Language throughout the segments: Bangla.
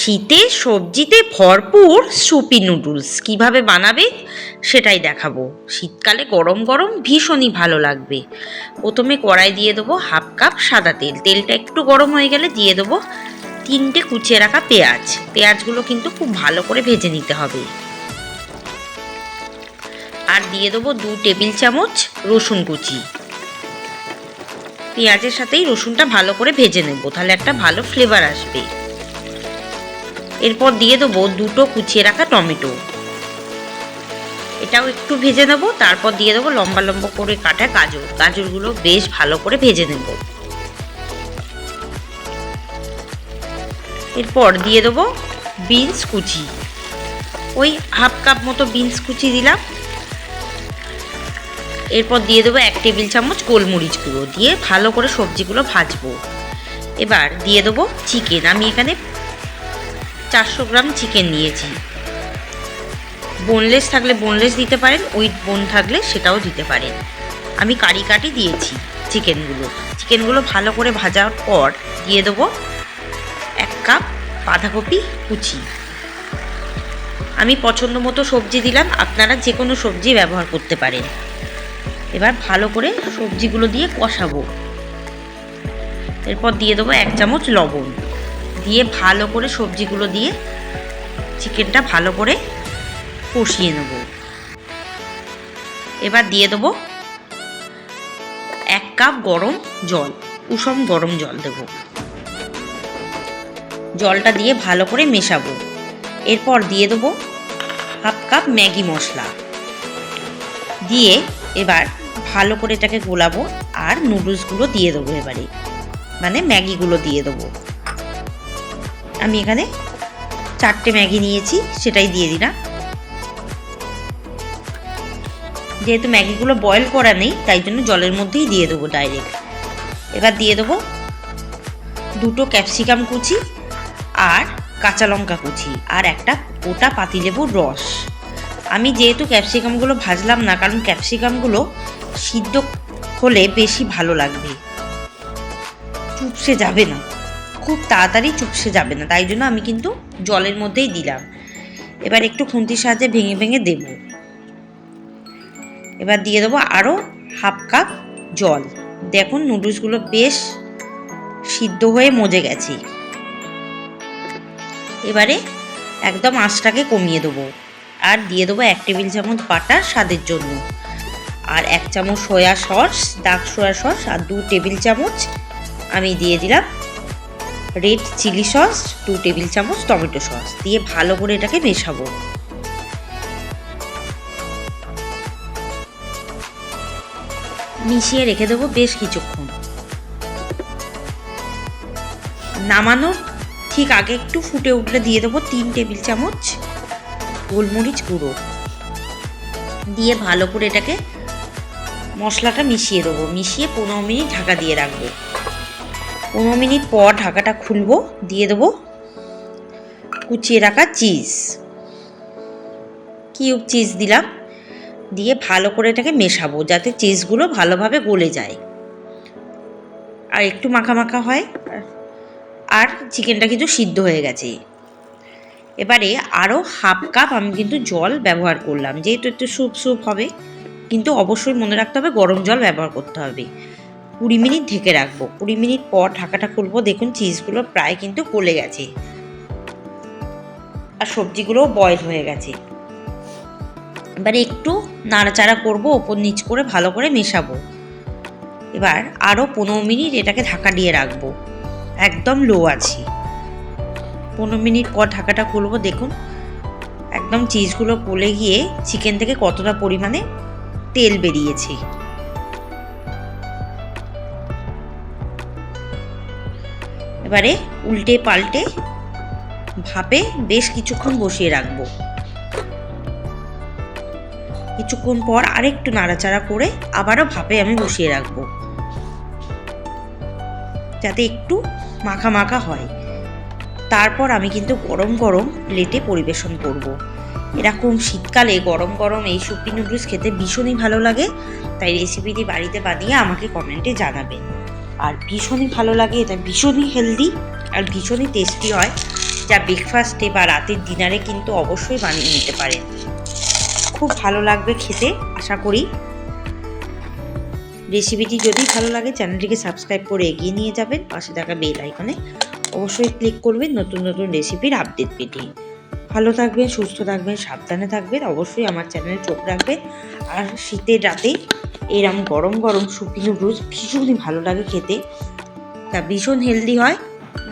শীতে সবজিতে ভরপুর সুপি নুডলস। কীভাবে বানাবে সেটাই দেখাবো। শীতকালে গরম গরম ভীষণই ভালো লাগবে। প্রথমে কড়াই দিয়ে দেবো হাফ কাপ সাদা তেল। তেলটা একটু গরম হয়ে গেলে দিয়ে দেবো তিনটে কুচিয়ে রাখা পেঁয়াজ। পেঁয়াজগুলো কিন্তু খুব ভালো করে ভেজে নিতে হবে। আর দিয়ে দেবো দু টেবিল চামচ রসুন কুচি। পেঁয়াজের সাথেই রসুনটা ভালো করে ভেজে নেব। তাহলে একটা ভালো ফ্লেভার আসবে। এরপর দিয়ে দেবো দুটো কুচিয়ে রাখা টমেটো। এটাও একটু ভেজে নেব, তারপর দিয়ে দেবো লম্বা লম্বা করে কাটা গাজর। গাজরগুলো বেশ ভালো করে ভেজে নেব। এরপর দিয়ে দেবো বিনস কুচি। ওই হাফ কাপ মতো বিনস কুচি দিলাম। এরপর দিয়ে দেবো এক টেবিল চামচ গোলমরিচ গুঁড়ো দিয়ে ভালো করে সবজিগুলো ভাজবো। এবার দিয়ে দেবো চিকেন। আমি এখানে চারশো গ্রাম চিকেন নিয়েছি। বোনলেস থাকলে বোনলেস দিতে পারেন উইথ বোন থাকলে সেটাও দিতে পারেন। আমি কারি কাটি দিয়েছি চিকেনগুলো চিকেনগুলো ভালো করে ভাজার পর দিয়ে দেবো এক কাপ বাঁধাকপি কুচি। আমি পছন্দ মতো সবজি দিলাম, আপনারা যে কোনো সবজি ব্যবহার করতে পারেন। এবার ভালো করে সবজিগুলো দিয়ে কষাবো। এরপর দিয়ে দেবো এক চামচ লবণ। দিয়ে ভালো করে সবজিগুলো দিয়ে চিকেনটা ভালো করে কষিয়ে নেব। এবার দিয়ে দেবো এক কাপ গরম জল, উষম গরম জল দেব। জলটা দিয়ে ভালো করে মেশাবো। এরপর দিয়ে দেবো হাফ কাপ ম্যাগি মশলা। দিয়ে এবার ভালো করে এটাকে গোলাবো আর নুডলসগুলো দিয়ে দেবো এবারে। মানে ম্যাগিগুলো দিয়ে দেবো। আমি এখানে চারটে ম্যাগি নিয়েছি, সেটাই দিয়ে দিলাম। যেহেতু ম্যাগিগুলো বয়েল করা নেই, তাই জন্য জলের মধ্যেই দিয়ে দেবো ডাইরেক্ট এবার দিয়ে দেবো দুটো ক্যাপসিকাম কুচি আর কাঁচা লঙ্কা কুচি আর একটা গোটা পাতিলেবুর রস। আমি যেহেতু ক্যাপসিকামগুলো ভাজলাম না, কারণ ক্যাপসিকামগুলো সিদ্ধ হলে বেশি ভালো লাগবে। চুপসে যাবে না। খুব তাড়াতাড়ি চুপসে যাবে না, তাই জন্য আমি কিন্তু জলের মধ্যেই দিলাম। এবার একটু খুন্তির সাহায্যে ভেঙে ভেঙে দেব। এবার দিয়ে দেবো আরও হাফ কাপ জল। দেখুন, নুডলসগুলো বেশ সিদ্ধ হয়ে মজে গেছে। এবারে একদম আঁচটাকে কমিয়ে দেবো। আর দিয়ে দেবো এক টেবিল চামচ বাটার স্বাদের জন্য। আর এক চামচ soya sauce, dark soya sauce, আর দু টেবিল চামচ আমি দিয়ে দিলাম রেড চিলি সস দু টেবিল চামচ টমেটো সস দিয়ে ভালো করে এটাকে মেশাবো। মিশিয়ে রেখে দেবো বেশ কিছুক্ষণ। নামানোর ঠিক আগে একটু ফুটে উঠলে দিয়ে দেবো তিন টেবিল চামচ গোলমরিচ গুঁড়ো। দিয়ে ভালো করে এটাকে মশলাটা মিশিয়ে দেবো। মিশিয়ে পনেরো মিনিট ঢাকা দিয়ে রাখব। পনেরো মিনিট পর ঢাকাটা খুলবো, দিয়ে দেবো কুচিয়ে রাখা চিজ। কিউব চিজ দিলাম, দিয়ে ভালো করে এটাকে মেশাবো যাতে চিজগুলো ভালোভাবে গলে যায়। আর একটু মাখা মাখা হয়, আর চিকেনটা কিন্তু সিদ্ধ হয়ে গেছে। এবারে আরও হাফ কাপ আমি কিন্তু জল ব্যবহার করলাম, যেহেতু একটু স্যুপ স্যুপ হবে, কিন্তু অবশ্যই মনে রাখতে হবে গরম জল ব্যবহার করতে হবে। কুড়ি মিনিট ঢেকে রাখব। কুড়ি মিনিট পর ঢাকাটা খুলবো। দেখুন চিজগুলো প্রায় কিন্তু গলে গেছে। আর সবজিগুলোও বয়েল হয়ে গেছে। এবারে একটু নাড়াচাড়া করব, ওপর নিচ করে ভালো করে মেশাবো। এবার আরও পনেরো মিনিট এটাকে ঢাকা দিয়ে রাখব। একদম লো আছে পনেরো মিনিট পর ঢাকাটা খুলবো, দেখুন। একদম চিজগুলো গলে গিয়ে চিকেন থেকে কতটা পরিমাণে তেল বেরিয়েছে। এবারে উল্টে পাল্টে ভাপে বেশ কিছুক্ষণ বসিয়ে রাখব। কিছুক্ষণ পর আরেকটু নাড়াচাড়া করে আবারও ভাপে আমি বসিয়ে রাখব। যাতে একটু মাখা মাখা হয়। তারপর আমি কিন্তু গরম গরম প্লেটে পরিবেশন করব। এরকম শীতকালে গরম গরম এই সুপি নুডলস খেতে ভীষণই ভালো লাগে। তাই রেসিপিটি বাড়িতে বানিয়ে আমাকে কমেন্টে জানাবেন। আর ভীষণই ভালো লাগে, এটা ভীষণই হেলদি আর ভীষণই টেস্টি হয়। যা ব্রেকফাস্টে বা রাতের ডিনারে কিন্তু অবশ্যই বানিয়ে নিতে পারেন খুব ভালো লাগবে খেতে, আশা করি। রেসিপিটি যদি ভালো লাগে চ্যানেলটিকে সাবস্ক্রাইব করে এগিয়ে নিয়ে যাবেন। পাশে থাকা বেল আইকনে অবশ্যই ক্লিক করবেন নতুন নতুন রেসিপির আপডেট পেতে। ভালো থাকবেন, সুস্থ থাকবেন, সাবধানে থাকবেন, অবশ্যই আমার চ্যানেলে চোখ রাখবেন। আর শীতের রাতে এরম গরম গরম সুপি নুডলস ভীষণই ভালো লাগে খেতে। তা ভীষণ হেলদি হয়।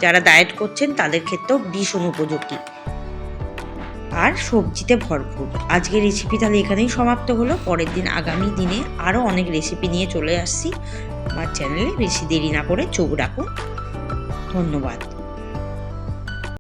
যারা ডায়েট করছেন তাদের ক্ষেত্রেও ভীষণ উপযোগী। আর সবজিতে ভরপুর। আজকের রেসিপি তাহলে এখানেই সমাপ্ত হলো। পরের দিন আগামী দিনে আরও অনেক রেসিপি নিয়ে চলে আসছি। আমার চ্যানেলে বেশি দেরি না করে চোখ রাখুন। ধন্যবাদ।